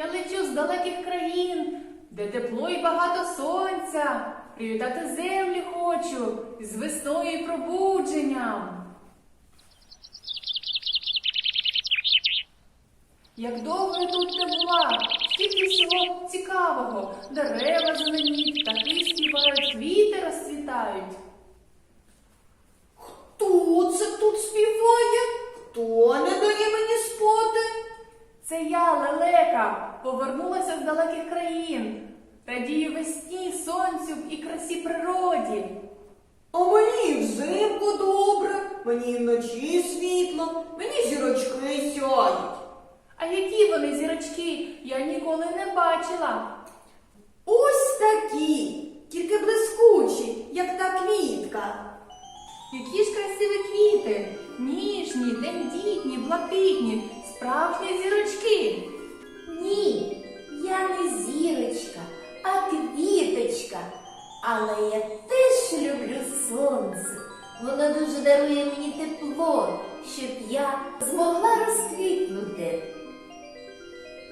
Я лечу з далеких країн, де тепло і багато сонця. Привітати землю хочу з весною і пробудженням. Як довго я тут не була? Лелека, повернулася з далеких країн. Радію весні, сонцю і красі природі. А мені і взимку добре, мені і вночі світло, мені зірочки сяють. А які вони зірочки, я ніколи не бачила. Ось такі, тільки блискучі, як та квітка. Які ж красиві квіти, ніжні, тендітні, блакитні, справжні зірочки. Але я теж люблю сонце. Воно дуже дарує мені тепло, щоб я змогла розквітнути.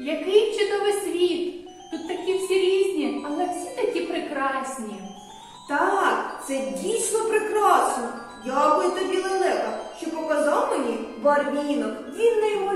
Який чудовий світ! Тут такі всі різні, але всі такі прекрасні. Так, це дійсно прекрасно. Дякую тобі, Лелека, що показав мені барвінок. Він неймовірний.